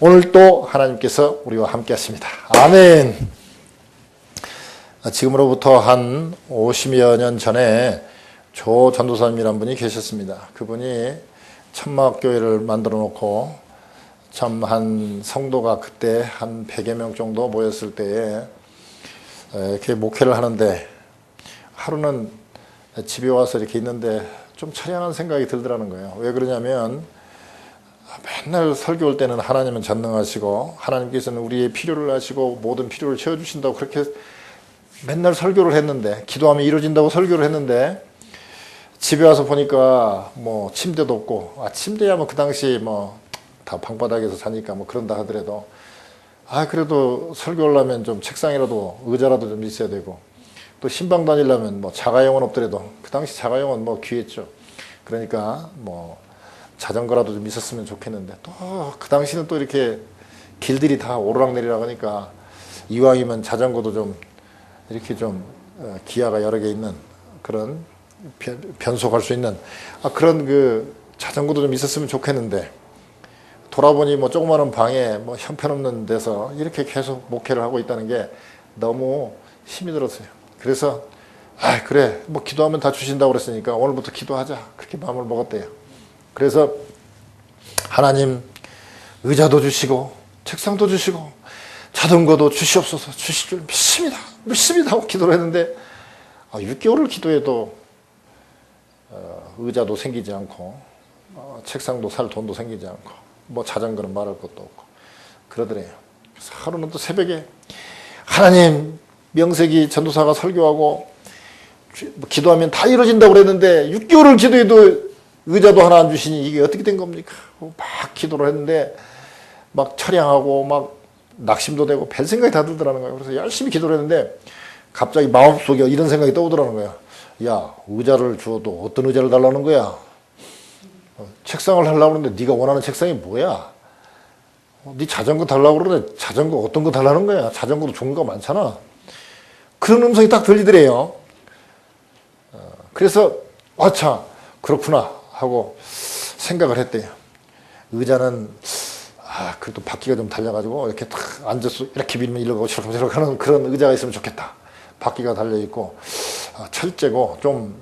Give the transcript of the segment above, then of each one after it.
오늘 또 하나님께서 우리와 함께 하십니다. 아멘. 지금으로부터 한 50여 년 전에 조 전도사님이란 분이 계셨습니다. 그분이 천막교회를 만들어 놓고 참 한 성도가 그때 한 100여 명 정도 모였을 때에 이렇게 목회를 하는데 하루는 집에 와서 이렇게 있는데 좀 처량한 생각이 들더라는 거예요. 왜 그러냐면 맨날 설교할 때는 하나님은 전능하시고 하나님께서는 우리의 필요를 아시고 모든 필요를 채워주신다고 그렇게 맨날 설교를 했는데 기도하면 이루어진다고 설교를 했는데 집에 와서 보니까 뭐 침대도 없고 아 침대야 뭐 그 당시 뭐 다 방바닥에서 자니까 뭐 그런다 하더라도 아 그래도 설교하려면 좀 책상이라도 의자라도 좀 있어야 되고 또 신방 다니려면 뭐 자가용은 없더라도 그 당시 자가용은 뭐 귀했죠. 그러니까 뭐 자전거라도 좀 있었으면 좋겠는데 또 그 당시는 또 이렇게 길들이 다 오르락내리락 하니까 이왕이면 자전거도 좀 이렇게 좀 어, 기아가 여러 개 있는 그런 변- 변속할 수 있는 아, 그런 그 자전거도 좀 있었으면 좋겠는데 돌아보니 뭐 조그마한 방에 뭐 형편없는 데서 이렇게 계속 목회를 하고 있다는 게 너무 힘이 들었어요. 그래서 아 그래 뭐 기도하면 다 주신다고 그랬으니까 오늘부터 기도하자 그렇게 마음을 먹었대요. 그래서 하나님 의자도 주시고 책상도 주시고 자전거도 주시옵소서 주실 줄 믿습니다. 믿습니다 하고 기도를 했는데 아, 6개월을 기도해도 어, 의자도 생기지 않고 어, 책상도 살 돈도 생기지 않고 뭐 자전거는 말할 것도 없고 그러더래요. 그래서 하루는 또 새벽에 하나님 명색이 전도사가 설교하고 기도하면 다 이루어진다고 그랬는데 6개월을 기도해도 의자도 하나 안 주시니 이게 어떻게 된 겁니까? 막 기도를 했는데 막 처량하고 막 낙심도 되고 별 생각이 다 들더라는 거예요. 그래서 열심히 기도를 했는데 갑자기 마음속에 이런 생각이 떠오더라는 거야. 야, 의자를 주어도 어떤 의자를 달라는 거야? 어, 책상을 하려고 그러는데 네가 원하는 책상이 뭐야? 어, 네 자전거 달라고 그러는데 자전거 어떤 거 달라는 거야? 자전거도 거 많잖아. 그런 음성이 딱 들리더래요. 어, 그래서 아차 그렇구나 하고 생각을 했대요. 의자는 아 그래도 바퀴가 좀 달려가지고 이렇게 딱 앉아서 이렇게 밀면 이러고 저렇게 저렇게 하는 그런 의자가 있으면 좋겠다. 바퀴가 달려 있고 아, 철제고 좀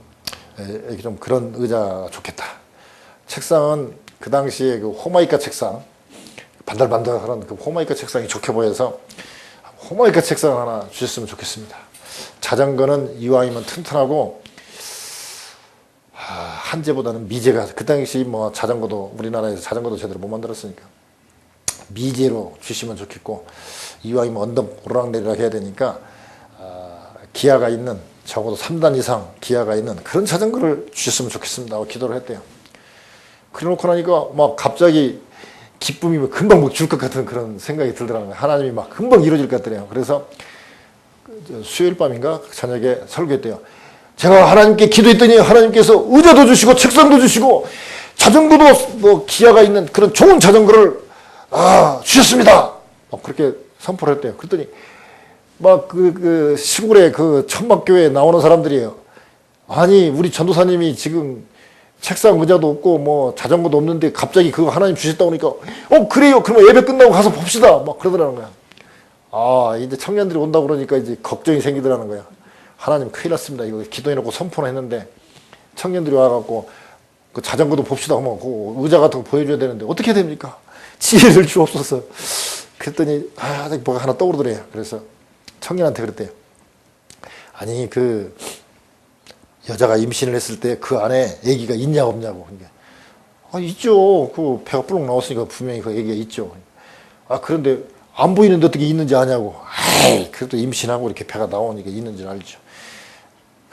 에, 좀 그런 의자 좋겠다. 책상은 그 당시에 그 호마이카 책상 반달반달하는 그 호마이카 책상이 좋게 보여서 호마이카 책상 하나 주셨으면 좋겠습니다. 자전거는 이왕이면 튼튼하고 아, 한제보다는 미제가 그 당시 뭐 자전거도 우리나라에서 자전거도 제대로 못 만들었으니까 미제로 주시면 좋겠고 이왕이면 언덕 오르락내리락 해야 되니까 아, 기아가 있는 적어도 3단 이상 기아가 있는 그런 자전거를 주셨으면 좋겠습니다 하고 기도를 했대요. 그래놓고 나니까 막 갑자기 기쁨이 뭐 금방 뭐 줄 것 같은 그런 생각이 들더라고요. 하나님이 막 금방 이루어질 것 같더래요. 그래서 그 수요일 밤인가 저녁에 설교했대요. 제가 하나님께 기도했더니 하나님께서 의자도 주시고 책상도 주시고 자전거도 뭐 기아가 있는 그런 좋은 자전거를 아 주셨습니다. 막 그렇게 선포를 했대요. 그랬더니 막그 그 시골에 그 천막교회에 나오는 사람들이에요. 아니 우리 전도사님이 지금 책상 의자도 없고 뭐 자전거도 없는데 갑자기 그거 하나님 주셨다고 하니까 어 그래요 그러면 예배 끝나고 가서 봅시다 막 그러더라는 거야 아 이제 청년들이 온다고 그러니까 이제 걱정이 생기더라는 거야 하나님 큰일 났습니다. 이거 기도해놓고 선포를 했는데 청년들이 와갖고 그 자전거도 봅시다 하면 그 의자 같은 거 보여줘야 되는데 어떻게 됩니까? 지혜를 주옵소서. 그랬더니 아 뭐가 하나 떠오르더래요 그래서 청년한테 그랬대요. 아니 그 여자가 임신을 했을 때 그 안에 아기가 있냐 없냐고. 그러니까 아 있죠. 그 배가 불룩 나왔으니까 분명히 그 아기가 있죠. 아 그런데 안 보이는데 어떻게 있는지 아냐고. 아이 그래도 임신하고 이렇게 배가 나오니까 있는 줄 알죠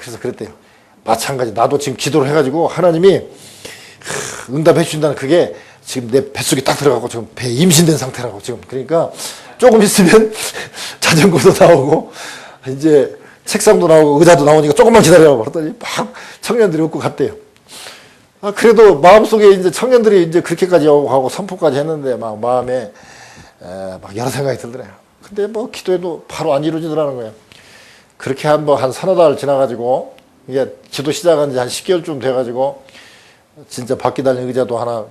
그래서 그랬대요 마찬가지 나도 지금 기도를 해가지고 하나님이 하, 응답해 주신다는 그게 지금 내 뱃속에 딱 들어가고 지금 배 임신된 상태라고 지금 그러니까 조금 있으면 자전거도 나오고 이제 책상도 나오고 의자도 나오니까 조금만 기다려봐 그랬더니 막 청년들이 웃고 갔대요. 아, 그래도 마음속에 이제 청년들이 이제 그렇게까지 하고 선포까지 했는데 막 마음에 에, 막 여러 생각이 들더래요. 근데 뭐 기도해도 바로 안 이루어지더라는 거예요. 그렇게 한뭐한 서너 달 지나가지고 이게 기도 시작한 지 한 10개월쯤 돼가지고 진짜 바퀴 달린 의자도 하나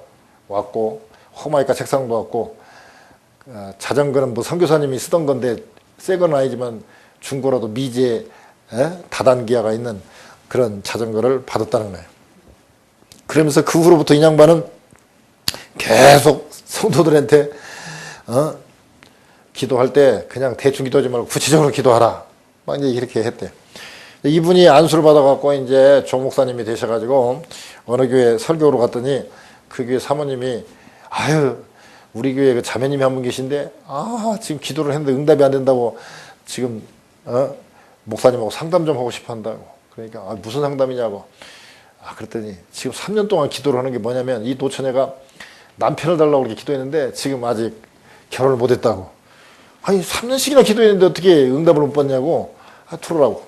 왔고 호마이카 책상도 왔고 어, 자전거는 뭐 선교사님이 쓰던 건데 새 건 아니지만 중고라도 미제 에? 다단기아가 있는 그런 자전거를 받았다는 거예요. 그러면서 그 후로부터 이 양반은 계속 성도들한테 어? 기도할 때 그냥 대충 기도하지 말고 구체적으로 기도하라. 막 이제 이렇게 했대. 이분이 안수를 받아갖고 이제 조 목사님이 되셔가지고 어느 교회 설교로 갔더니 그 교회 사모님이 아유 우리 교회 그 자매님이 한 분 계신데 아 지금 기도를 했는데 응답이 안 된다고 지금 어? 목사님하고 상담 좀 하고 싶어 한다고 그러니까 아, 무슨 상담이냐고 아 그랬더니 지금 3년 동안 기도를 하는 게 뭐냐면 이 노처녀가 남편을 달라고 그렇게 기도했는데 지금 아직 결혼을 못했다고 아니 3년씩이나 기도했는데 어떻게 응답을 못 받냐고. 아, 들어라고.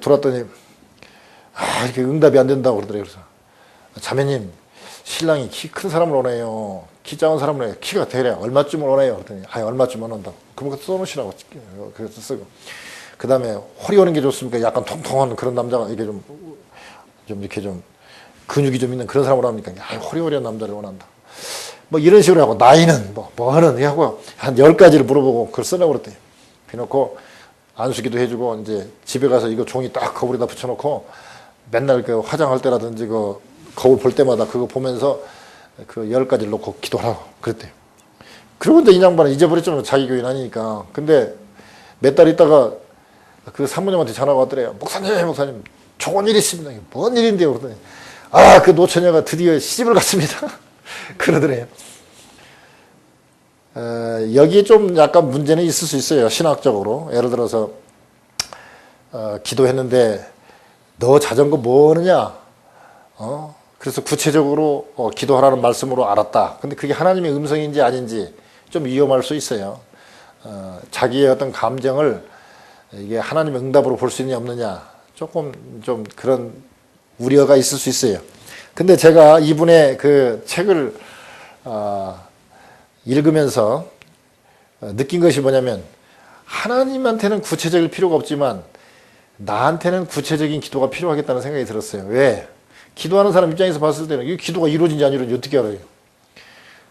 들어왔더니 아 이렇게 응답이 안 된다고 그러더래요. 그래서. 자매님 신랑이 키 큰 사람을 원해요. 키 작은 사람을 원해요. 키가 대략 얼마쯤을 원해요. 그랬더니 아 얼마쯤 원한다고. 그럼 그거 써놓으시라고 그래서 쓰고. 그 다음에 허리 오는 게 좋습니까? 약간 통통한 그런 남자가 이게 좀 좀 이렇게 좀 근육이 좀 있는 그런 사람을 합니까? 아, 허리허리한 남자를 원한다 뭐 이런 식으로 하고 나이는 뭐, 뭐 하는 하고 한 열 가지를 물어보고 그걸 쓰라고 그랬대요. 해놓고 안수기도 해주고 이제 집에 가서 이거 종이 딱 거울에다 붙여놓고 맨날 그 화장할 때라든지 그 거울 볼 때마다 그거 보면서 그 열 가지를 놓고 기도하라고 그랬대요. 그리고 이제 이 양반은 잊어버렸잖아요. 자기 교인 아니니까. 근데 몇 달 있다가 그 사모님한테 전화가 왔더래요. 목사님, 목사님, 좋은 일 있습니다. 뭔 일인데요? 그러더니 아, 그 노처녀가 드디어 시집을 갔습니다. 그러더래요. 어, 여기에 좀 약간 문제는 있을 수 있어요. 신학적으로. 예를 들어서, 어, 기도했는데, 너 자전거 뭐 하느냐? 어? 그래서 구체적으로 어, 기도하라는 말씀으로 알았다. 근데 그게 하나님의 음성인지 아닌지 좀 위험할 수 있어요. 어, 자기의 어떤 감정을 이게 하나님의 응답으로 볼 수 있느냐 없느냐 조금 좀 그런 우려가 있을 수 있어요. 근데 제가 이분의 그 책을 어, 읽으면서 어, 느낀 것이 뭐냐면 하나님한테는 구체적일 필요가 없지만 나한테는 구체적인 기도가 필요하겠다는 생각이 들었어요. 왜? 기도하는 사람 입장에서 봤을 때는 이 기도가 이루어진지 안 이루어진지 어떻게 알아요?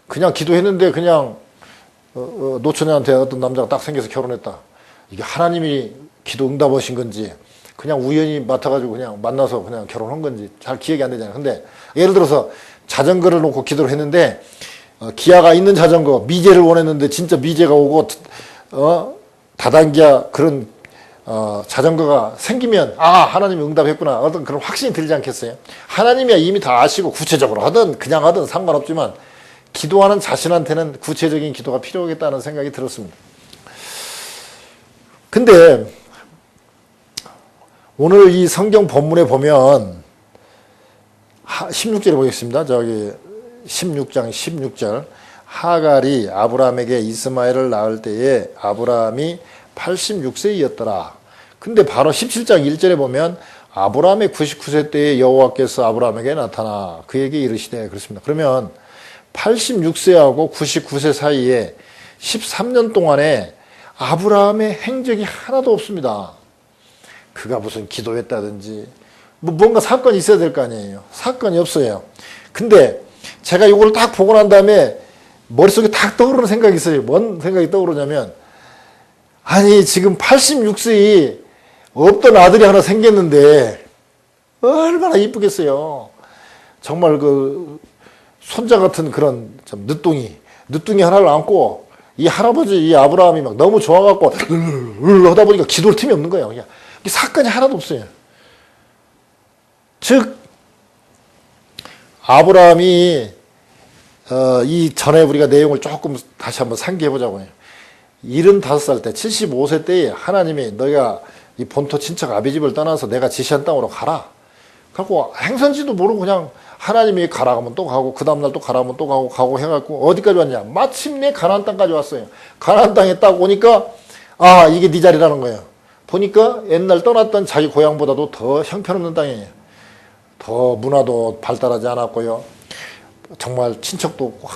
그냥 기도했는데 그냥 어, 어, 노처녀한테 어떤 남자가 딱 생겨서 결혼했다. 이게 하나님이 기도 응답하신 건지 그냥 우연히 맡아가지고 그냥 만나서 그냥 결혼한 건지 잘 기억이 안 되잖아요. 근데 예를 들어서 자전거를 놓고 기도를 했는데 어, 기아가 있는 자전거 미제를 원했는데 진짜 미제가 오고 어 다단기아 그런 어, 자전거가 생기면 아 하나님이 응답했구나 어떤 그런 확신이 들지 않겠어요? 하나님이 이미 다 아시고 구체적으로 하든 그냥 하든 상관없지만 기도하는 자신한테는 구체적인 기도가 필요하겠다는 생각이 들었습니다. 근데 오늘 이 성경 본문에 보면 16절에 보겠습니다. 저기 16장 16절 하갈이 아브라함에게 이스마엘을 낳을 때에 아브라함이 86세이었더라. 근데 바로 17장 1절에 보면 아브라함의 99세 때에 여호와께서 아브라함에게 나타나 그에게 이르시되 그렇습니다. 그러면 86세하고 99세 사이에 13년 동안에 아브라함의 행적이 하나도 없습니다. 그가 무슨 기도했다든지 뭐 뭔가 사건이 있어야 될 거 아니에요. 사건이 없어요. 근데 제가 이걸 딱 보고 난 다음에 머릿속에 딱 떠오르는 생각이 있어요. 뭔 생각이 떠오르냐면 아니 지금 86세에 없던 아들이 하나 생겼는데 얼마나 이쁘겠어요. 정말 그 손자 같은 그런 좀 늦둥이 늦둥이 하나를 안고 이 할아버지 이 아브라함이 막 너무 좋아갖고 하다 보니까 기도를 틈이 없는 거예요. 그냥 사건이 하나도 없어요. 즉 아브라함이 어, 이 전에 우리가 내용을 조금 다시 한번 상기해 보자고요. 75살 때, 75세 때에 하나님이 너희가 이 본토 친척 아비집을 떠나서 내가 지시한 땅으로 가라. 갖고 행선지도 모르고 그냥 하나님이 가라 하면 또 가고 그 다음날 또 가라 하면 또 가고 가고 해갖고 어디까지 왔냐. 마침내 가나안 땅까지 왔어요. 가나안 땅에 딱 오니까 아 이게 네 자리라는 거예요. 보니까 옛날 떠났던 자기 고향보다도 더 형편없는 땅이에요. 더 문화도 발달하지 않았고요. 정말 친척도 와,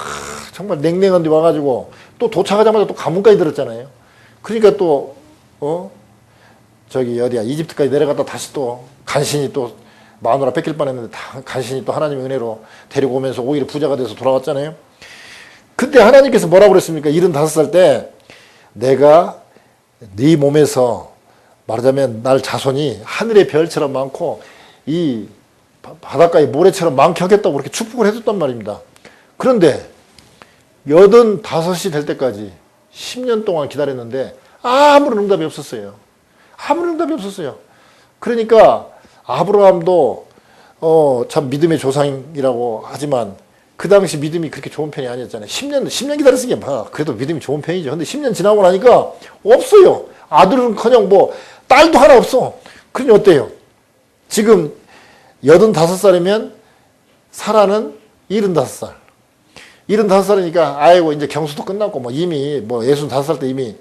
정말 냉랭한 데 와가지고 또 도착하자마자 또 가문까지 들었잖아요. 그러니까 또, 어? 저기 어디야, 이집트까지 내려갔다 다시 또 간신히 또 마누라 뺏길 뻔 했는데 다 간신히 또 하나님의 은혜로 데리고 오면서 오히려 부자가 돼서 돌아왔잖아요. 그때 하나님께서 뭐라고 그랬습니까? 75살 때 내가 네 몸에서 말하자면 날 자손이 하늘의 별처럼 많고 이 바- 바닷가의 모래처럼 많게 하겠다고 그렇게 축복을 해줬단 말입니다. 그런데 여든 다섯이 될 때까지 10년 동안 기다렸는데 아무런 응답이 없었어요. 아무런 응답이 없었어요. 그러니까 아브라함도 어, 참 믿음의 조상이라고 하지만 그 당시 믿음이 그렇게 좋은 편이 아니었잖아요. 10년, 10년 기다렸으니까 뭐, 그래도 믿음이 좋은 편이죠. 근데 10년 지나고 나니까 없어요. 아들은 커녕 뭐, 딸도 하나 없어. 그러니 어때요? 지금 85살이면 사라는 75살. 75살이니까 아이고 이제 경수도 끝났고 뭐 이미 뭐 65살 때 이미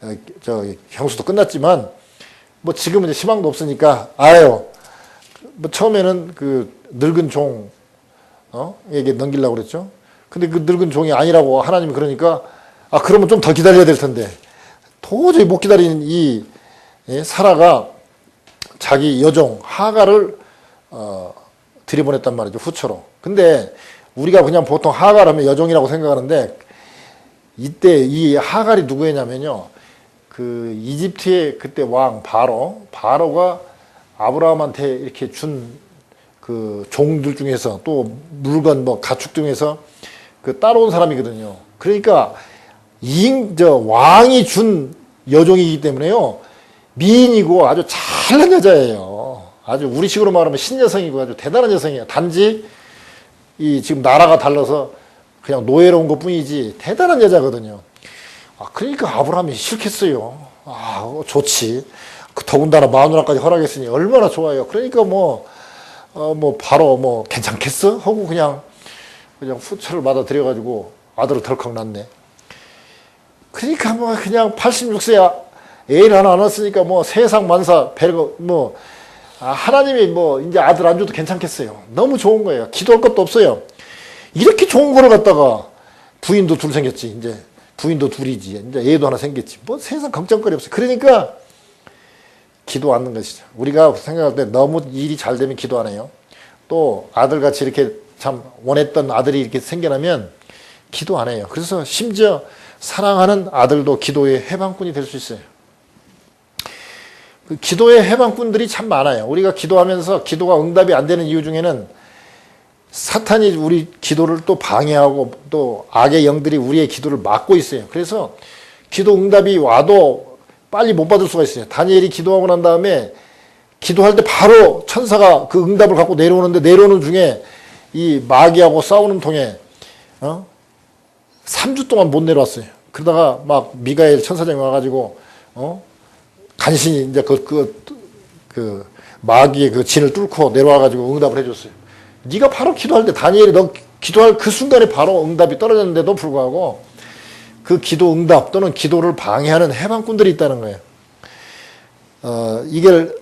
어, 저 경수도 끝났지만 뭐 지금은 이제 희망도 없으니까 아유 뭐 처음에는 그 늙은 종 어? 에게 넘기려고 그랬죠. 근데 그 늙은 종이 아니라고 하나님이 그러니까 아 그러면 좀 더 기다려야 될 텐데 도저히 못 기다리는 이 예, 사라가 자기 여종 하가를 어, 들이보냈단 말이죠 후처로. 근데 우리가 그냥 보통 하갈 하면 여종이라고 생각하는데 이때 이 하갈이 누구였냐면요. 그 이집트의 그때 왕 바로 바로가 아브라함한테 이렇게 준 그 종들 중에서 또 물건 뭐 가축 중에서 그 따라온 사람이거든요. 그러니까 이저 왕이 준 여종이기 때문에요. 미인이고 아주 잘난 여자예요. 아주 우리식으로 말하면 신여성이고 아주 대단한 여성이에요. 단지 이 지금 나라가 달라서 그냥 노예로운 것 뿐이지 대단한 여자거든요. 아, 그러니까 아브라함이 싫겠어요. 아, 어, 좋지. 그 더군다나 마누라까지 허락했으니 얼마나 좋아요. 그러니까 뭐, 어, 뭐, 바로 뭐, 괜찮겠어? 하고 그냥, 그냥 후처를 받아들여가지고 아들을 덜컥 낳네. 그러니까 뭐, 그냥 86세야. 애를 하나 안 왔으니까 뭐, 세상 만사, 별거, 뭐, 아, 하나님이 뭐, 이제 아들 안 줘도 괜찮겠어요. 너무 좋은 거예요. 기도할 것도 없어요. 이렇게 좋은 거를 갖다가 부인도 둘 생겼지, 이제. 부인도 둘이지. 이제 애도 하나 생겼지. 뭐 세상 걱정거리 없어. 그러니까 기도 않는 것이죠. 우리가 생각할 때 너무 일이 잘 되면 기도 안 해요. 또 아들같이 이렇게 참 원했던 아들이 이렇게 생겨나면 기도 안 해요. 그래서 심지어 사랑하는 아들도 기도의 해방꾼이 될 수 있어요. 그 기도의 해방꾼들이 참 많아요. 우리가 기도하면서 기도가 응답이 안 되는 이유 중에는 사탄이 우리 기도를 또 방해하고 또 악의 영들이 우리의 기도를 막고 있어요. 그래서 기도 응답이 와도 빨리 못 받을 수가 있어요. 다니엘이 기도하고 난 다음에 기도할 때 바로 천사가 그 응답을 갖고 내려오는데 내려오는 중에 이 마귀하고 싸우는 통에 어? 3주 동안 못 내려왔어요. 그러다가 막 미가엘 천사장이 와가지고 어? 간신히 이제 그, 그, 그 마귀의 그 진을 뚫고 내려와가지고 응답을 해줬어요. 네가 바로 때 다니엘이 너 기도할 그 순간에 바로 응답이 떨어졌는데도 불구하고 그 기도 응답 또는 기도를 방해하는 해방꾼들이 있다는 거예요. 어, 이걸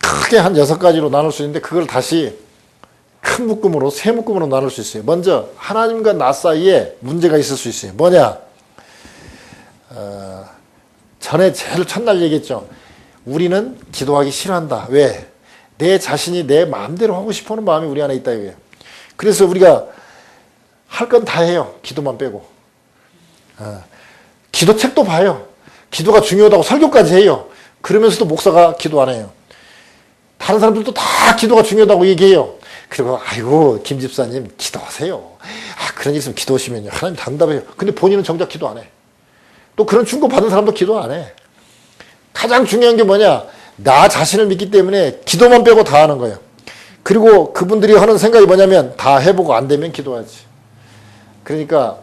크게 한 여섯 가지로 나눌 수 있는데 그걸 다시 큰 묶음으로 세 묶음으로 나눌 수 있어요. 먼저 하나님과 나 사이에 문제가 있을 수 있어요. 뭐냐? 어, 전에 제일 첫날 얘기했죠. 우리는 기도하기 싫어한다. 왜? 내 자신이 내 마음대로 하고 싶어 하는 마음이 우리 안에 있다 이거예요. 그래서 우리가 할 건 다 해요. 기도만 빼고. 어, 기도책도 봐요. 기도가 중요하다고 설교까지 해요. 그러면서도 목사가 기도 안 해요. 다른 사람들도 다 기도가 중요하다고 얘기해요. 그리고 아이고 김 집사님 기도하세요. 아 그런 일 있으면 기도하시면요 하나님 당답해요. 근데 본인은 정작 기도 안 해. 또 그런 충고 받은 사람도 기도 안 해. 가장 중요한 게 뭐냐? 나 자신을 믿기 때문에 기도만 빼고 다 하는 거예요. 그리고 그분들이 하는 생각이 뭐냐면 다 해보고 안 되면 기도하지. 그러니까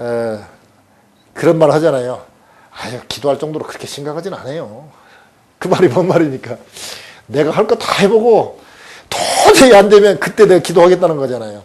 에, 그런 말 하잖아요. 아유 기도할 정도로 그렇게 심각하진 않아요. 그 말이 뭔 말입니까? 내가 할 거 다 해보고 도저히 안 되면 그때 내가 기도하겠다는 거잖아요.